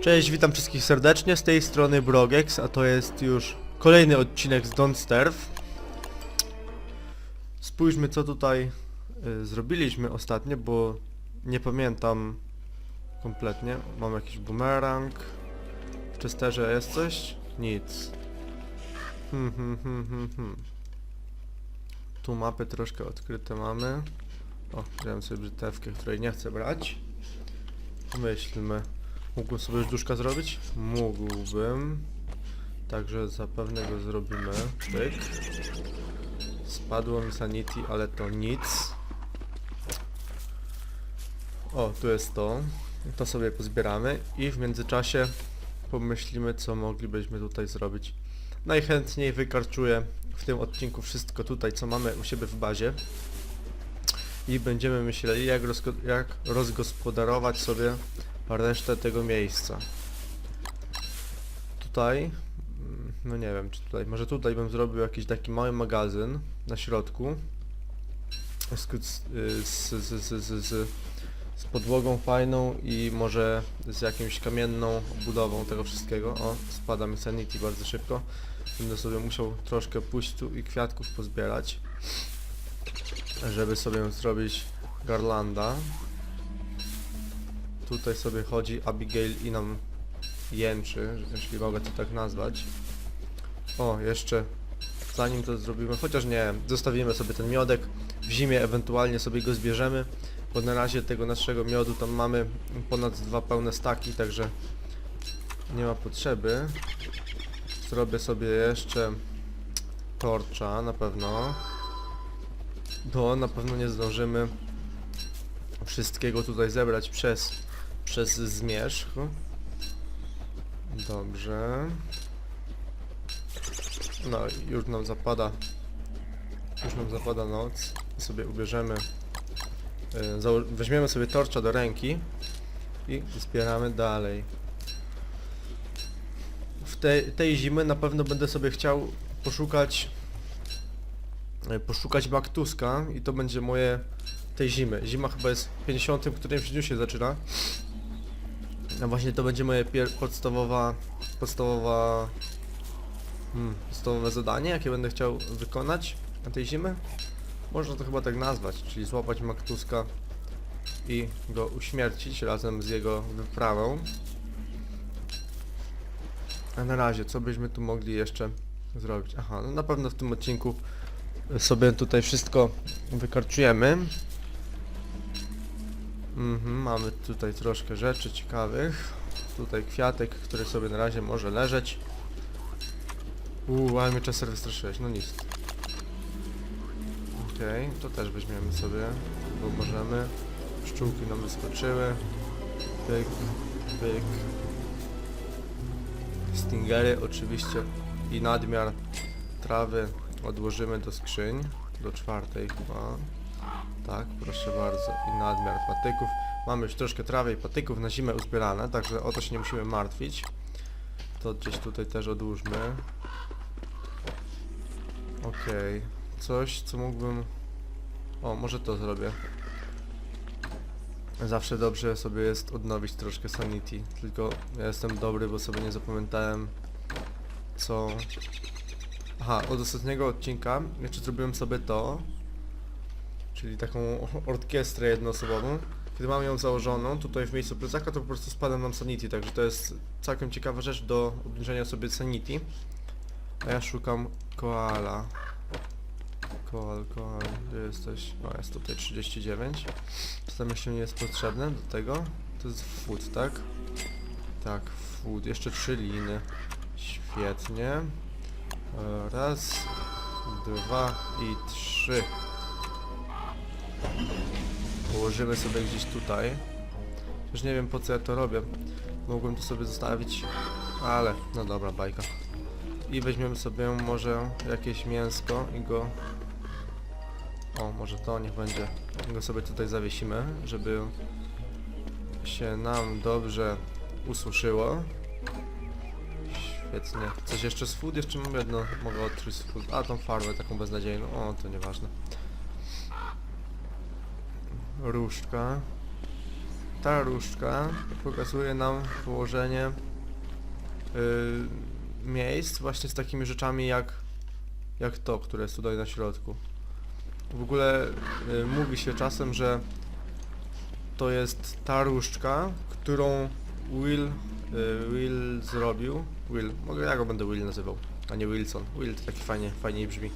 Cześć, witam wszystkich serdecznie, z tej strony Brogex, a to jest już kolejny odcinek z Don't Starve. Spójrzmy co tutaj y, zrobiliśmy ostatnio, bo nie pamiętam kompletnie. Mam jakiś bumerang. W Chesterze jest coś? Nic. Hmm, hmm, hmm, hmm, hmm. Tu mapy troszkę odkryte mamy. O, wziąłem sobie brzytewkę, której nie chcę brać. Pomyślmy. Mógłbym sobie już duszka zrobić? Mógłbym. Także zapewne go zrobimy. Pyk. Spadło mi sanity, ale to nic. O, tu jest to. To sobie pozbieramy i w międzyczasie pomyślimy, co moglibyśmy tutaj zrobić. Najchętniej wykarczuję w tym odcinku wszystko tutaj, co mamy u siebie w bazie. I będziemy myśleli, jak, rozgo- jak rozgospodarować sobie resztę tego miejsca. Tutaj, mm, no nie wiem, czy tutaj, może tutaj bym zrobił jakiś taki mały magazyn na środku z, z, z, z, z, z, z, podłogą fajną i może z jakimś kamienną budową tego wszystkiego. O, spada mi sanity bardzo szybko. Będę sobie musiał troszkę tu i kwiatków pozbierać, żeby sobie zrobić garlanda. Tutaj sobie chodzi Abigail i nam jęczy, jeśli mogę to tak nazwać. O, jeszcze zanim to zrobimy, chociaż nie, zostawimy sobie ten miodek, w zimie ewentualnie sobie go zbierzemy, bo na razie tego naszego miodu tam mamy ponad dwa pełne staki, także nie ma potrzeby. Zrobię sobie jeszcze torcza na pewno, bo na pewno nie zdążymy wszystkiego tutaj zebrać przez przez zmierzch. Dobrze. No, już nam zapada. Już nam zapada noc. Sobie ubierzemy. zało- weźmiemy sobie torcza do ręki i zbieramy dalej. W tej, tej zimy na pewno będę sobie chciał poszukać y, poszukać Baktuska i to będzie moje tej zimy. Zima chyba jest w 50 którymś dniu się zaczyna. No właśnie to będzie moje podstawowa, podstawowa, hmm, podstawowe zadanie, jakie będę chciał wykonać na tej zimy. Można to chyba tak nazwać, czyli złapać Maktuska i go uśmiercić razem z jego wyprawą. A na razie, co byśmy tu mogli jeszcze zrobić? Aha, no na pewno w tym odcinku sobie tutaj wszystko wykarczujemy. Mhm, mamy tutaj troszkę rzeczy ciekawych. Tutaj kwiatek, który sobie na razie może leżeć. Uuu, ale mnie Chester wystraszyłeś, no nic. Okej, to też weźmiemy sobie, bo możemy. Pszczółki nam wyskoczyły. Pyk, pyk. Stingery oczywiście i nadmiar trawy odłożymy do skrzyń. Do czwartej chyba. Tak, proszę bardzo. I nadmiar patyków. Mamy już troszkę trawy i patyków na zimę uzbierane, także o to się nie musimy martwić. To gdzieś tutaj też odłóżmy. Okej. Coś, co mógłbym... O, może to zrobię. Zawsze dobrze sobie jest odnowić troszkę sanity. Tylko ja jestem dobry, bo sobie nie zapamiętałem co... Aha, od ostatniego odcinka jeszcze zrobiłem sobie to, czyli taką orkiestrę jednoosobową. Kiedy mam ją założoną tutaj w miejscu plecaka, to po prostu spada nam sanity, także to jest całkiem ciekawa rzecz do obniżenia sobie sanity. A ja szukam koala. Koal, koal, gdzie jesteś? O, jest tutaj 39. Co tam jeszcze nie jest potrzebne do tego? To jest food, tak? Tak, food. Jeszcze trzy liny. Świetnie. Raz, dwa i trzy. Położymy sobie gdzieś tutaj. Już nie wiem po co ja to robię. Mogłem to sobie zostawić, ale no dobra, bajka. I weźmiemy sobie może jakieś mięsko i go... O, może to niech będzie. Go sobie tutaj zawiesimy, żeby się nam dobrze ususzyło. Świetnie. Coś jeszcze z food? Jeszcze mam jedno. Mogę odkryć z food. A, tą farmę taką beznadziejną. O, to nieważne. Różdżka. ta różdżka pokazuje nam położenie y, miejsc właśnie z takimi rzeczami jak, jak to, które jest tutaj na środku. W ogóle y, mówi się czasem, że to jest ta różdżka, którą Will, y, Will zrobił. Will, mogę ja go będę Will nazywał, a nie Wilson. Will to taki fajnie, fajniej brzmi. Y,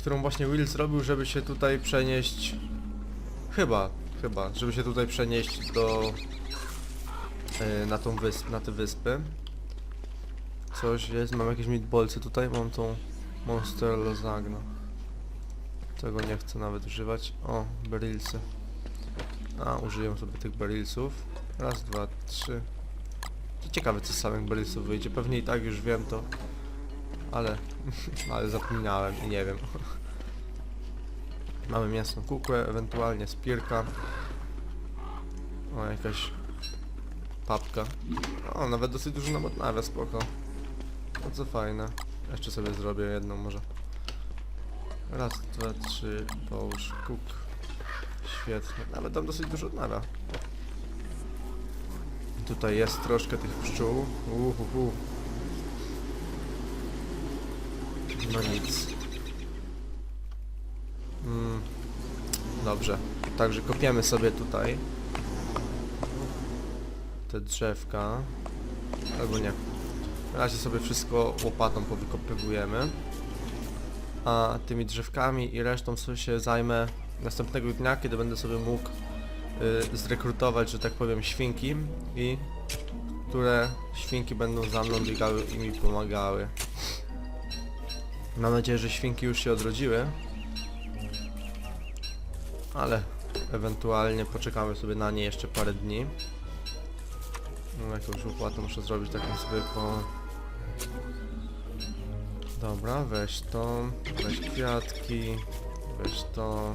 którą właśnie Will zrobił, żeby się tutaj przenieść. Chyba, chyba, żeby się tutaj przenieść do. y, na tą wysp, na. Coś jest, mam jakieś meatballsy tutaj, mam tą Monster Lasagna. Tego nie chcę nawet używać. O, berilsy. A, użyję sobie tych berilsów. Raz, dwa, trzy. Ciekawe co z samych berilsów wyjdzie. Pewnie i tak już wiem to. Ale, ale zapomniałem i nie wiem. Mamy mięsną kukłę, ewentualnie spirka. O, jakaś papka. O, nawet dosyć dużo nam odnawia, spoko. Bardzo fajne. Jeszcze sobie zrobię jedną może. Raz, dwa, trzy, połóż, kuk. Świetnie. Nawet tam dosyć dużo odnawia. Tutaj jest troszkę tych pszczół. Uhuhu. No nic. Mm, dobrze. Także kopiemy sobie tutaj te drzewka. Albo nie. Na razie sobie wszystko łopatą powykopywujemy. A tymi drzewkami i resztą sobie się zajmę następnego dnia, kiedy będę sobie mógł y, zrekrutować, że tak powiem, świnki i które świnki będą za mną biegały i mi pomagały. Mam nadzieję, że świnki już się odrodziły. Ale ewentualnie poczekamy sobie na nie jeszcze parę dni. No, jakąś łopatę muszę zrobić taką zwykłą. Dobra, weź to, weź kwiatki, weź to.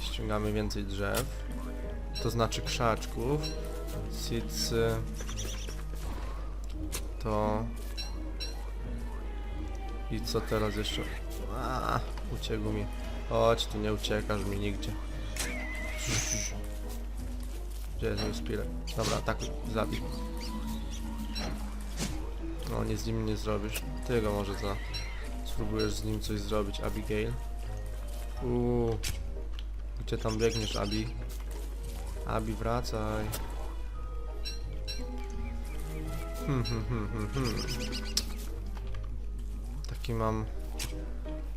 Ściągamy więcej drzew. To znaczy krzaczków. Sicy. To. I co teraz jeszcze? A, uciekł mi. Chodź, tu nie uciekasz mi nigdzie. Gdzie jest mój spirek? Dobra, tak, zabij. No, nic z nim nie zrobisz. Ty go może za... Spróbujesz z nim coś zrobić, Abigail. Uuu. Gdzie tam biegniesz, Abi? Abi, wracaj. Hmm, hmm, hmm, hmm, hmm. Taki mam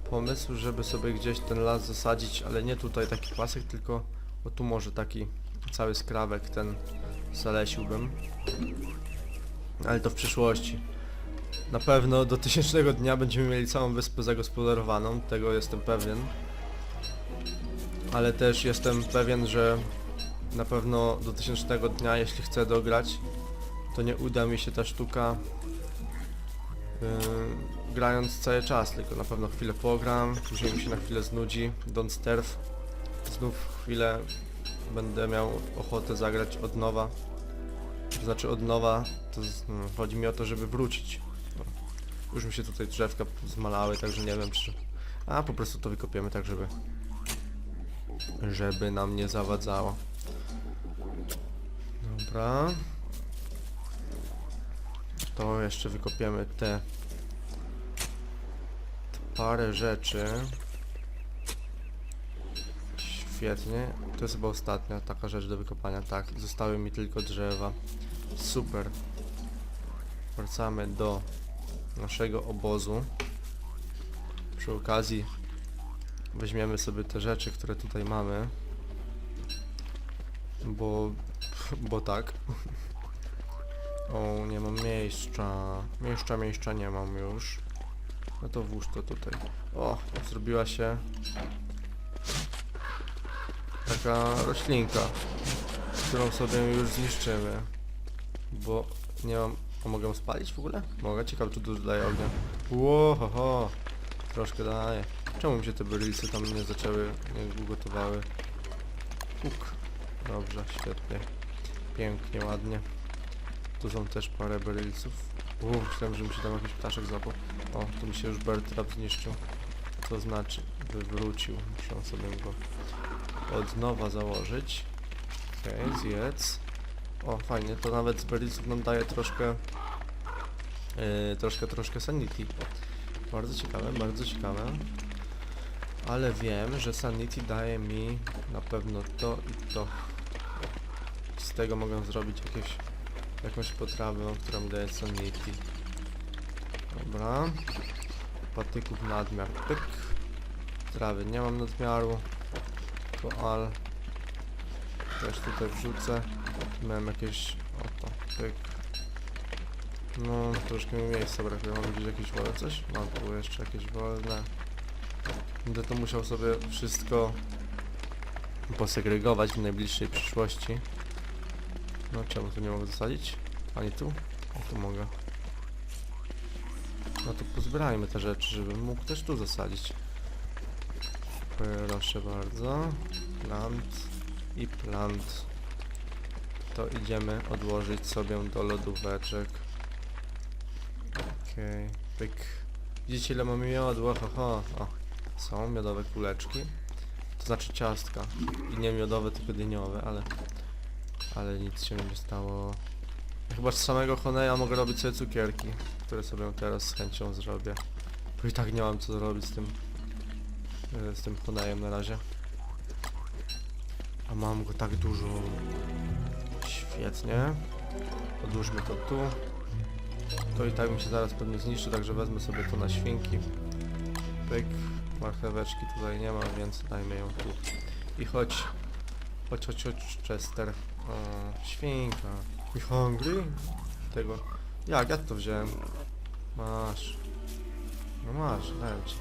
pomysł, żeby sobie gdzieś ten las zasadzić, ale nie tutaj taki pasek, tylko o tu może taki cały skrawek ten zalesiłbym. Ale to w przyszłości. Na pewno do tysięcznego dnia będziemy mieli całą wyspę zagospodarowaną, tego jestem pewien. Ale też jestem pewien, że na pewno do tysięcznego dnia, jeśli chcę dograć, to nie uda mi się ta sztuka yy, grając cały czas, tylko na pewno chwilę pogram, później mi się na chwilę znudzi, don't sterf. Znów chwilę będę miał ochotę zagrać od nowa. Znaczy od nowa, to z, no, chodzi mi o to, żeby wrócić. No. Już mi się tutaj drzewka zmalały, także nie wiem czy... A po prostu to wykopiemy tak, żeby... Żeby nam nie zawadzało. Dobra. To jeszcze wykopiemy te... parę rzeczy. Świetnie. To jest chyba ostatnia taka rzecz do wykopania. Tak, zostały mi tylko drzewa. Super. Wracamy do naszego obozu. Przy okazji weźmiemy sobie te rzeczy, które tutaj mamy. Bo... bo tak. O, nie mam miejsca. Miejsca, miejsca nie mam już. No to włóż to tutaj. O, zrobiła się taka roślinka, którą sobie już zniszczymy. Bo nie mam... A mogę spalić w ogóle? Mogę? Ciekawe czy dużo daje ognia. Ło, ho, ho. Troszkę daje. Czemu mi się te berilsy tam nie zaczęły, nie ugotowały? Puk. Dobrze, świetnie. Pięknie, ładnie. Tu są też parę berilsów. Uuu, myślałem, że mi się tam jakiś ptaszek zapał. O, tu mi się już bird trap zniszczył. To znaczy, wywrócił. Muszę sobie go od nowa założyć. Okej, zjedz. O, fajnie, to nawet z berryców nam daje troszkę, yy, troszkę, troszkę sanity. Bardzo ciekawe, bardzo ciekawe. Ale wiem, że sanity daje mi na pewno to i to. Z tego mogę zrobić jakieś, jakąś potrawę, która mi daje sanity. Dobra. Patyków nadmiar. Pyk. Trawy nie mam nadmiaru. Koal. Też tutaj wrzucę. Miałem jakieś... Oto. Pyk. No, troszkę mi miejsca brakuje. Mam gdzieś jakieś wolne coś? Mam tu jeszcze jakieś wolne. Będę to musiał sobie wszystko posegregować w najbliższej przyszłości. No czemu tu nie mogę zasadzić? Ani tu? O, tu mogę. No to pozbierajmy te rzeczy, żebym mógł też tu zasadzić. Proszę bardzo. Plant i plant. To idziemy odłożyć sobie do lodóweczek. Okej, pyk. Widzicie ile mamy miodu? Ho, ho. O, są miodowe kuleczki. To znaczy ciastka. I nie miodowe, tylko dyniowe, ale... Ale nic się nie stało. Chyba z samego Honeya mogę robić sobie cukierki, które sobie teraz z chęcią zrobię. Bo i tak nie mam co zrobić z tym e, z tym Honeyem na razie. A mam go tak dużo. Świetnie. Odłóżmy to tu. To i tak mi się zaraz pewnie zniszczy, także wezmę sobie to na świnki. Pyk. Marcheweczki tutaj nie ma, więc dajmy ją tu. I chodź. Chodź, chodź, chodź, Chester. O, świnka. You hungry? Tego. Jak? Ja to wziąłem. Masz. No masz, dałem ci.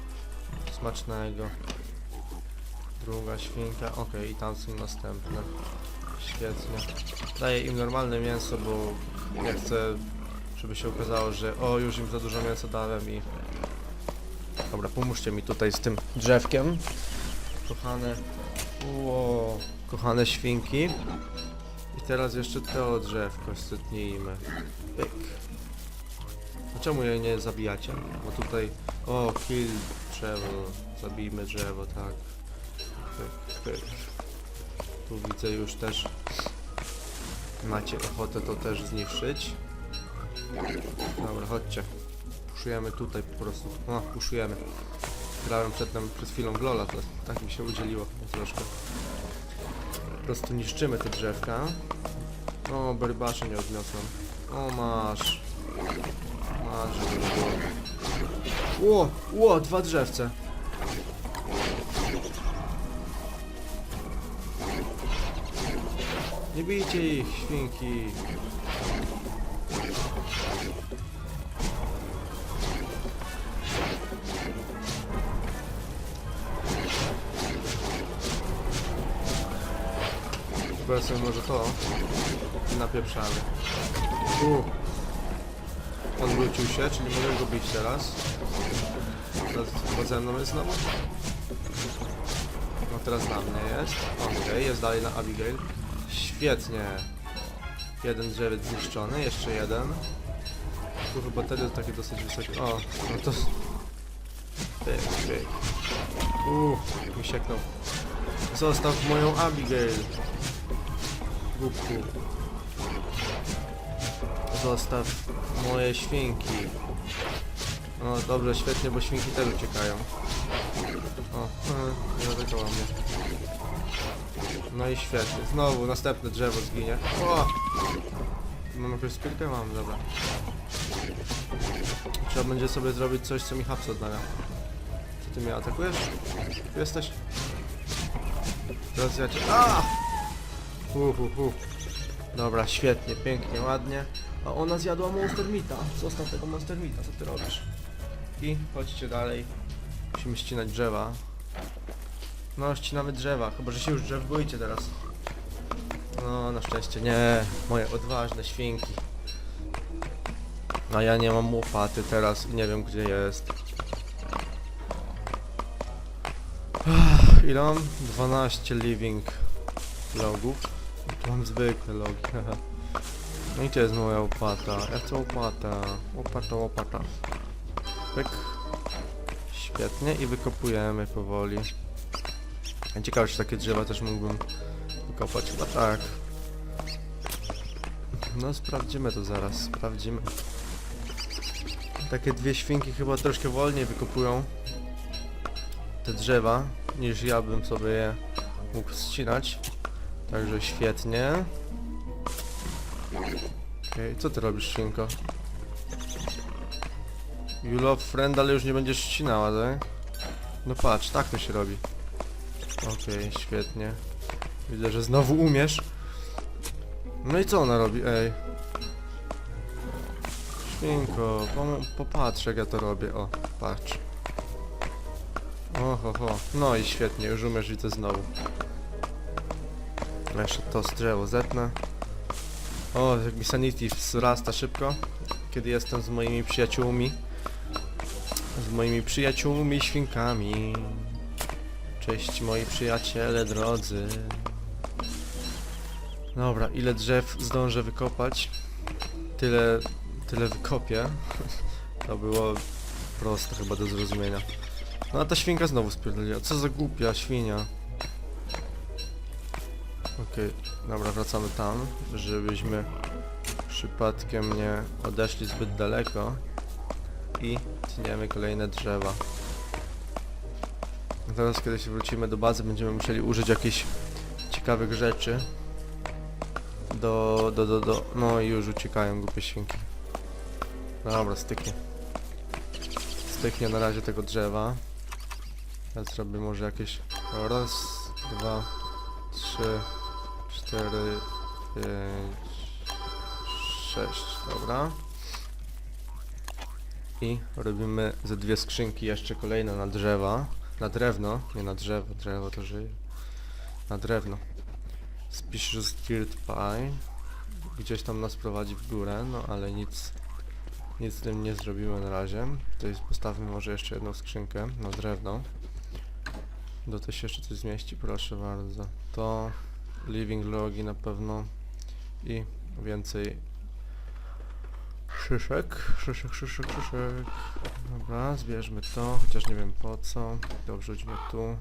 Smacznego. Druga świnka. Okej, i tam są następne. Świetnie. Daję im normalne mięso, bo ja chcę, żeby się okazało, że o, już im za dużo mięsa dałem i... Dobra, pomóżcie mi tutaj z tym drzewkiem. Kochane... Ło, kochane świnki. Teraz jeszcze to drzewko stutnijmy. Pyk. A czemu jej nie zabijacie? Bo tutaj... O, kill drzewo. Zabijmy drzewo, tak. Pyk, pyk. Tu widzę już też... Macie ochotę to też zniszczyć. Dobra, chodźcie. Puszujemy tutaj po prostu. No, puszujemy. Grałem przed chwilą w Lola, to tak mi się udzieliło troszkę. Prostu niszczymy te drzewka. O, berbasze nie odniosłem. O, masz. Masz, żeby było. Ło, ło, dwa drzewce. Nie bijcie ich, świnki. Chyba sobie może to napieprzamy. U. Odwrócił się, czyli mogę go bić teraz. Teraz ze mną jest znowu. No teraz na mnie jest. Okej, jest dalej na Abigail. Świetnie. Jeden drzewiec zniszczony, jeszcze jeden. Tu chyba tego takie dosyć wysokie. O, no to... Pyk, pyk. Uuu, mi sieknął. Zostaw moją Abigail. Zostaw moje świnki. No dobrze, świetnie, bo świnki też uciekają. O, e, nie zaatakował mnie. No i świetnie. Znowu następne drzewo zginie. O! Mam jakąś skórkę? Mam, dobra. Trzeba będzie sobie zrobić coś, co mi haps odnawia. Czy ty mnie atakujesz? Tu jesteś? Teraz ja cię... Dobra, świetnie, pięknie, ładnie. A ona zjadła Monster Meata. Zostaw tego Monster Meata, co ty robisz? I chodźcie dalej. Musimy ścinać drzewa. No, ścinamy drzewa, chyba że się już drzew boicie teraz. No, na szczęście nie. Moje odważne świnki. A ja nie mam łopaty teraz i nie wiem gdzie jest. Ile mam? 12 living logów. Tu mam zwykłe logi. haha. No i gdzie jest moja łopata? Ja chcę łopata. Łopata, łopata. Pyk. Świetnie i wykopujemy powoli. Ciekawe, czy takie drzewa też mógłbym wykopać. Chyba tak. No sprawdzimy to zaraz, sprawdzimy. Takie dwie świnki chyba troszkę wolniej wykopują te drzewa, niż ja bym sobie je mógł ścinać. Także świetnie. Okej, co ty robisz, świnko? You love friend, ale już nie będziesz ścinała, tak? No patrz, tak to się robi. Okej, świetnie. Widzę, że znowu umiesz. No i co ona robi? Ej. Świnko, popatrz jak ja to robię. O, patrz. Oho, ho. No i świetnie, już umiesz widzę znowu. Jeszcze to drzewo zetnę. O, jak mi sanity wzrasta szybko, kiedy jestem z moimi przyjaciółmi. Z moimi przyjaciółmi świnkami. Cześć moi przyjaciele drodzy. Dobra, ile drzew zdążę wykopać? Tyle, tyle wykopię. To było proste chyba do zrozumienia. No a ta świnka znowu spierdoliła. Co za głupia świnia. Okej, dobra, wracamy tam, żebyśmy przypadkiem nie odeszli zbyt daleko i tniemy kolejne drzewa. Teraz kiedy się wrócimy do bazy będziemy musieli użyć jakichś ciekawych rzeczy do, do, do, do, no i już uciekają głupie świnki. Dobra, styknie. Styknie na razie tego drzewa. Ja zrobię może jakieś raz, dwa, trzy, cztery, pięć, sześć, dobra. I robimy ze dwie skrzynki jeszcze kolejne na drzewa. Na drewno, nie na drzewo, drzewo to żyje. Na drewno. Spisz Spirit Pie. Gdzieś tam nas prowadzi w górę, no ale nic, nic z tym nie zrobimy na razie. To jest postawmy może jeszcze jedną skrzynkę na drewno. Do się jeszcze coś zmieści, proszę bardzo. To living logi na pewno i więcej szyszek, szyszek, szyszek, szyszek. Dobra, zbierzmy to, chociaż nie wiem po co. To wrzućmy tu, o,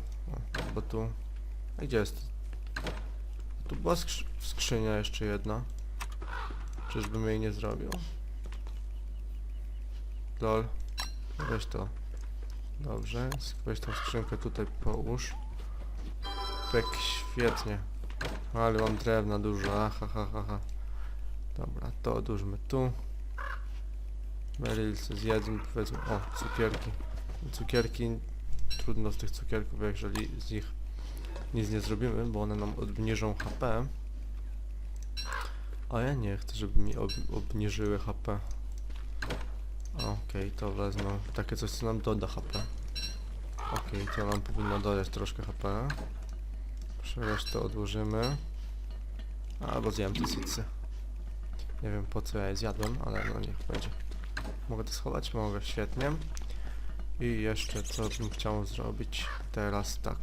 bo tu. A gdzie jest? Tu była skrzy skrzynia jeszcze jedna. Czyżbym jej nie zrobił? Lol. Weź to. Dobrze, weź tą skrzynkę tutaj połóż. Tak świetnie. Ale mam drewna dużo, aha, ha, ha, ha. Dobra, to odłóżmy tu. Meryl se zjedzmy, powiedzmy, o, cukierki. Cukierki, trudno z tych cukierków, jeżeli z nich nic nie zrobimy, bo one nam obniżą HP. A ja nie chcę, żeby mi ob obniżyły HP. Okej, to wezmę. Takie coś, co nam doda HP. Okej, to nam powinno dodać troszkę HP. Resztę odłożymy. Albo zjem te sicy. Nie wiem po co ja je zjadłem, ale no niech będzie. Mogę to schować? Mogę, świetnie. I jeszcze co bym chciał zrobić teraz tak.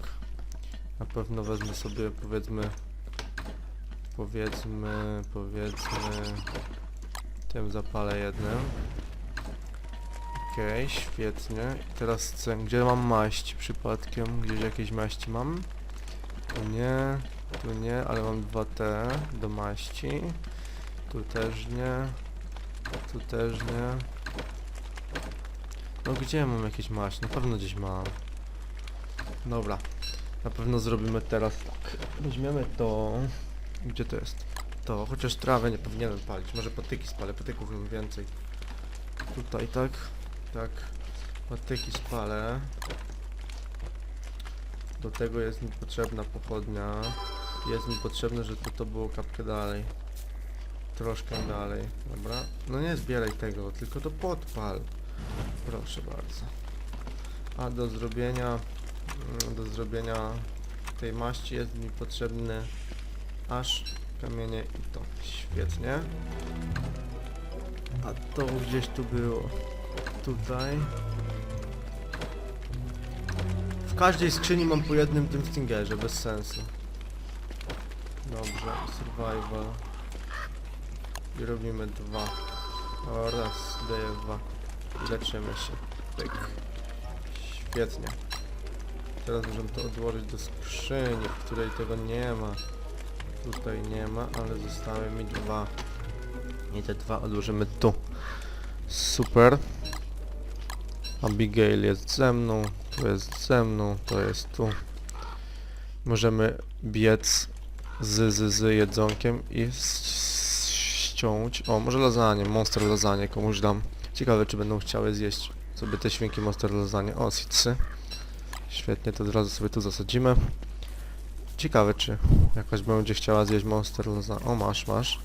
Na pewno wezmę sobie powiedzmy powiedzmy powiedzmy tym zapalę jednym. Okej, świetnie. I teraz chcę, gdzie mam maść przypadkiem? Gdzieś jakieś maści mam? Tu nie, tu nie, ale mam dwa te do maści. Tu też nie, tu też nie. No gdzie mam jakieś maść? Na pewno gdzieś mam. Dobra, na pewno zrobimy teraz tak. Weźmiemy to. Gdzie to jest? To, chociaż trawę nie powinienem palić. Może patyki spalę, patyków mam więcej. Tutaj tak, tak. Patyki spalę. Do tego jest mi potrzebna pochodnia. Jest mi potrzebne, żeby to, to było kapkę dalej. Troszkę dalej, dobra. No nie zbieraj tego, tylko to podpal. Proszę bardzo. A do zrobienia, mm, do zrobienia tej maści jest mi potrzebny aż kamienie i to. Świetnie. A to gdzieś tu było. Tutaj. Każdej skrzyni mam po jednym tym stingerze, bez sensu. Dobrze, survival. I robimy dwa. Raz, daję dwa. I leczymy się. Pyk. Świetnie. teraz możemy to odłożyć do skrzyni, w której tego nie ma. Tutaj nie ma, ale zostały mi dwa. I te dwa odłożymy tu. Super. Abigail jest ze mną, to jest ze mną, to jest tu. Możemy biec z, z, z jedzonkiem i ściąć. O, może lasagne, monster lasagne komuś dam. Ciekawe, czy będą chciały zjeść sobie te świnki monster lasagne. O, sitcy. Świetnie, to od razu sobie tu zasadzimy. Ciekawe, czy jakaś będzie chciała zjeść monster lasagne. O, masz, masz.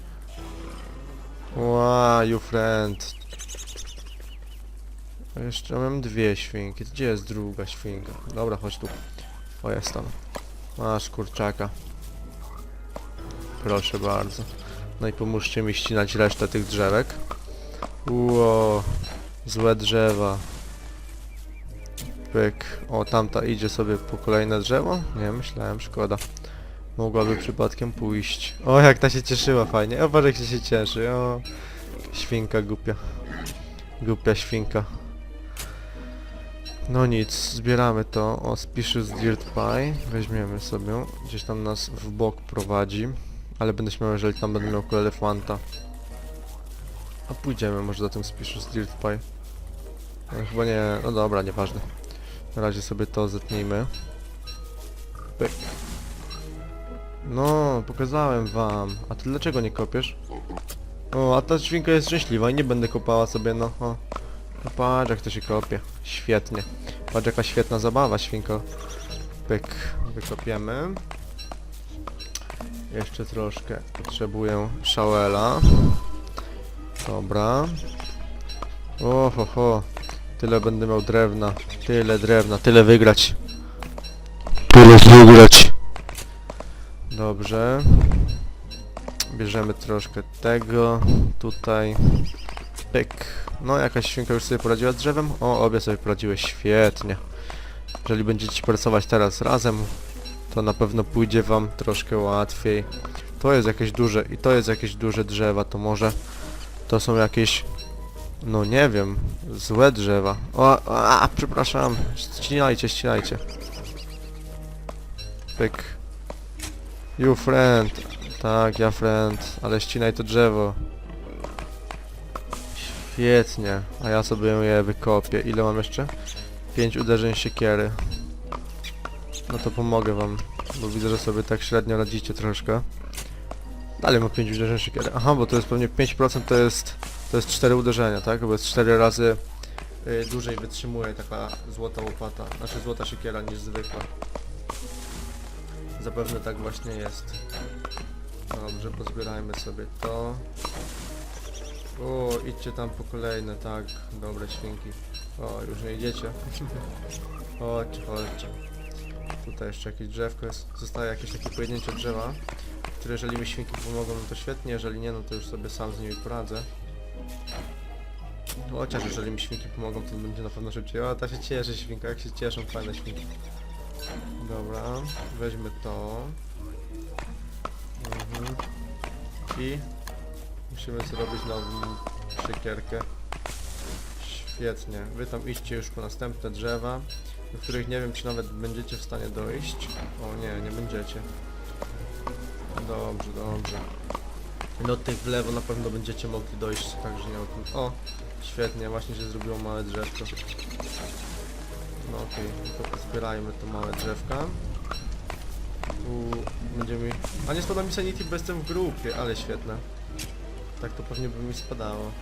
Wow, you friend. Jeszcze mam dwie świnki. Gdzie jest druga świnka? Dobra, chodź tu. O, jest tam. Masz kurczaka. Proszę bardzo. No i pomóżcie mi ścinać resztę tych drzewek. Ło, złe drzewa. Pyk. O, tamta idzie sobie po kolejne drzewo? Nie, myślałem, szkoda. Mogłaby przypadkiem pójść. O, jak ta się cieszyła fajnie. O, jak się cieszy. O, świnka głupia. Głupia świnka. No nic, zbieramy to. O, z Dirt Pie. Weźmiemy sobie. Gdzieś tam nas w bok prowadzi. Ale będę śmiał, jeżeli tam będę miał elefanta. A pójdziemy może za tym spiszu z Dirt Pie. No, chyba nie... No dobra, nieważne. Na razie sobie to zetnijmy. Pyk. No, pokazałem wam. A ty dlaczego nie kopiesz? O, a ta świnka jest szczęśliwa i nie będę kopała sobie, no. O. No patrz jak to się kopie. Świetnie. Patrz jaka świetna zabawa, świnko. Pyk. Wykopiemy. Jeszcze troszkę potrzebuję szałela. Dobra. O, ho, ho. Tyle będę miał drewna. Tyle drewna, tyle wygrać. Tyle wygrać. Dobrze. Bierzemy troszkę tego. Tutaj. Pyk. No, jakaś świnka już sobie poradziła z drzewem. O, obie sobie poradziły świetnie. Jeżeli będziecie pracować teraz razem, to na pewno pójdzie wam troszkę łatwiej. To jest jakieś duże i to jest jakieś duże drzewa, to może to są jakieś no nie wiem, złe drzewa. O, a, przepraszam. Ścinajcie, ścinajcie. Pyk. You friend. Tak, ja friend, ale ścinaj to drzewo. Świetnie, a ja sobie je wykopię. Ile mam jeszcze? 5 uderzeń siekiery. No to pomogę wam, bo widzę, że sobie tak średnio radzicie troszkę. Dalej mam 5 uderzeń siekiery. Aha, bo to jest pewnie 5% to jest to jest 4 uderzenia, tak? Bo jest 4 razy y, dłużej wytrzymuje taka złota łopata, znaczy złota siekiera niż zwykła. Zapewne tak właśnie jest. Dobrze, pozbierajmy sobie to. O, idźcie tam po kolejne, tak, dobre świnki. O, już nie idziecie. chodźcie, chodźcie. Tutaj jeszcze jakieś drzewko jest. Zostaje jakieś takie pojedyncze drzewa, które jeżeli mi świnki pomogą, no to świetnie, jeżeli nie, no to już sobie sam z nimi poradzę. Chociaż jeżeli mi świnki pomogą, to będzie na pewno szybciej. O, ta się cieszy świnka, jak się cieszą fajne świnki. Dobra, weźmy to. Mhm. I musimy zrobić nową siekierkę. Świetnie. Wy tam idźcie już po następne drzewa, do których nie wiem, czy nawet będziecie w stanie dojść. O nie, nie będziecie. Dobrze, dobrze. No tych w lewo na pewno będziecie mogli dojść, także nie o tym. O, świetnie, właśnie się zrobiło małe drzewko. No okej, no to zbierajmy to małe drzewka. Tu będziemy... A nie spada mi sanity, bo jestem w grupie, ale świetne. Tak to pewnie by mi spadało.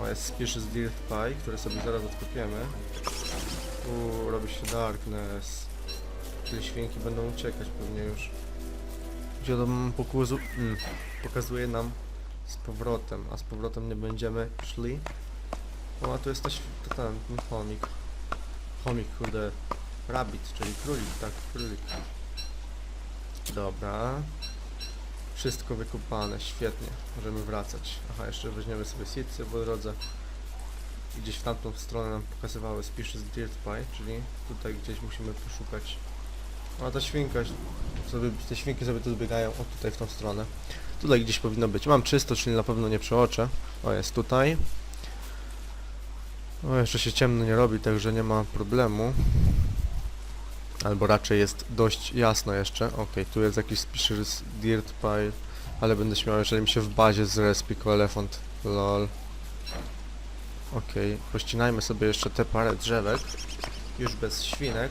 O, jest z Dirt Pie, które sobie zaraz odkopiemy. Uuu, robi się Darkness. Te świnki będą uciekać pewnie już. To pokuzu... Mm, pokazuje nam z powrotem, a z powrotem nie będziemy szli. O, a tu jest to ten, ten chomik. Chomik, kurde, rabbit, czyli królik, tak, królik. Dobra. Wszystko wykopane, świetnie, możemy wracać. Aha, jeszcze weźmiemy sobie seedsy po drodze. Gdzieś w tamtą stronę nam pokazywały z Dirt Pie, czyli tutaj gdzieś musimy poszukać. O, ta świnka, sobie, te świnki sobie tu zbiegają, o tutaj w tą stronę. Tutaj gdzieś powinno być. Mam czysto, czyli na pewno nie przeoczę. O, jest tutaj. O, jeszcze się ciemno nie robi, także nie ma problemu. Albo raczej jest dość jasno jeszcze. Okej, tu jest jakiś Species Dirt Pile, ale będę śmiał, jeżeli mi się w bazie zrespi elefant. Lol. Okej, pościnajmy sobie jeszcze te parę drzewek. Już bez świnek.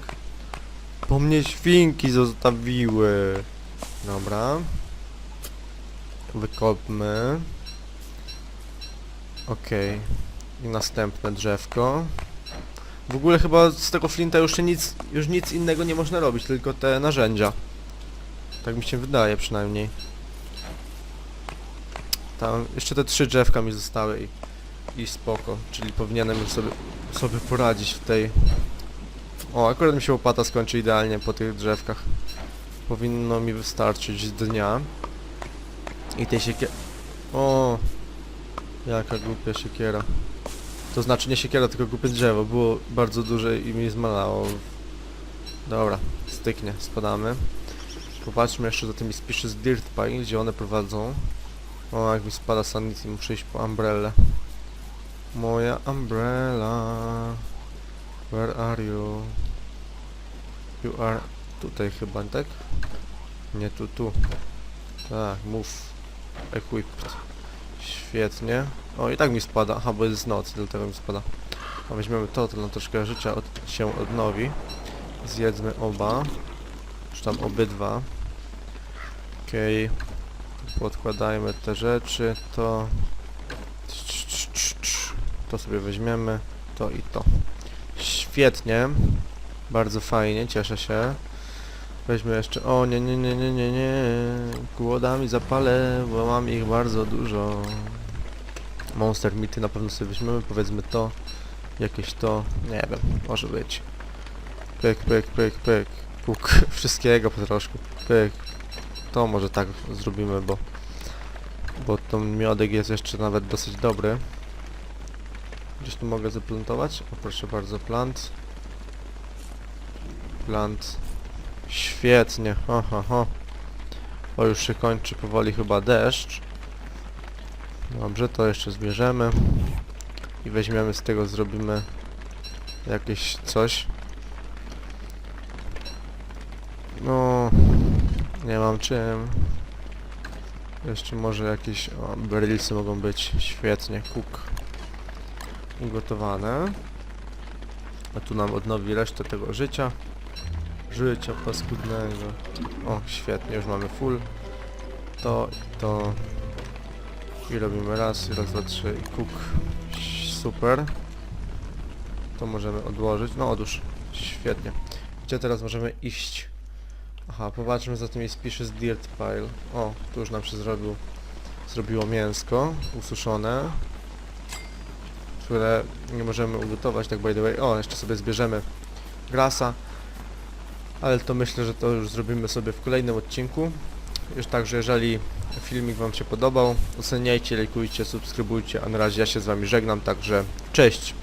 Bo mnie świnki zostawiły. Dobra. Wykopmy. Okej. I następne drzewko. W ogóle chyba z tego flinta już nic, już nic innego nie można robić, tylko te narzędzia. Tak mi się wydaje przynajmniej. Tam jeszcze te trzy drzewka mi zostały i, i spoko, czyli powinienem już sobie, sobie poradzić w tej... O, akurat mi się łopata skończy idealnie po tych drzewkach. Powinno mi wystarczyć dnia. I tej siekier... O, jaka głupia siekiera. To znaczy nie siekiera, tylko głupie drzewo. Było bardzo duże i mi zmalało. Dobra, styknie, spadamy. Popatrzmy jeszcze za tymi Species Dirt Pile, gdzie one prowadzą. O, jak mi spada sanity, muszę iść po umbrellę. Moja umbrella. Where are you? You are tutaj chyba, tak? Nie tu, tu. Tak, move. Equipped. Świetnie. O, i tak mi spada. Aha, bo jest noc, dlatego mi spada. A weźmiemy to, to nam troszkę życia od, się odnowi. Zjedzmy oba. Czy tam obydwa. Okej. Podkładajmy te rzeczy. To... To sobie weźmiemy. To i to. Świetnie. Bardzo fajnie, cieszę się. Weźmy jeszcze... O, nie, nie, nie, nie, nie, nie. Głodami zapalę, bo mam ich bardzo dużo. Monster mity na pewno sobie weźmiemy, powiedzmy to. Jakieś to, nie wiem, może być. Pyk, pyk, pyk, pyk. Puk, wszystkiego po troszku. Pyk. To może tak zrobimy, bo... Bo ten miodek jest jeszcze nawet dosyć dobry. Gdzieś tu mogę zaplantować? O, proszę bardzo, plant. Plant. Świetnie, ho, ho, ho. O, już się kończy powoli chyba deszcz. Dobrze, to jeszcze zbierzemy. I weźmiemy z tego, zrobimy jakieś coś. No, nie mam czym. Jeszcze może jakieś o, berylsy mogą być. Świetnie, kuk. Ugotowane. A tu nam odnowi resztę tego życia. Życia paskudnego. O, świetnie, już mamy full. To, to. I robimy raz, raz, dwa, trzy i kuk. Super. To możemy odłożyć. No odłóż. Świetnie. Gdzie teraz możemy iść? Aha, popatrzmy za tymi Species Dirt Pile. O, tu już nam się zrobił, zrobiło mięsko ususzone, które nie możemy ugotować, tak by the way. O, jeszcze sobie zbierzemy grasa, ale to myślę, że to już zrobimy sobie w kolejnym odcinku. Już także, jeżeli filmik Wam się podobał, oceniajcie, lajkujcie, subskrybujcie, a na razie ja się z Wami żegnam, także cześć!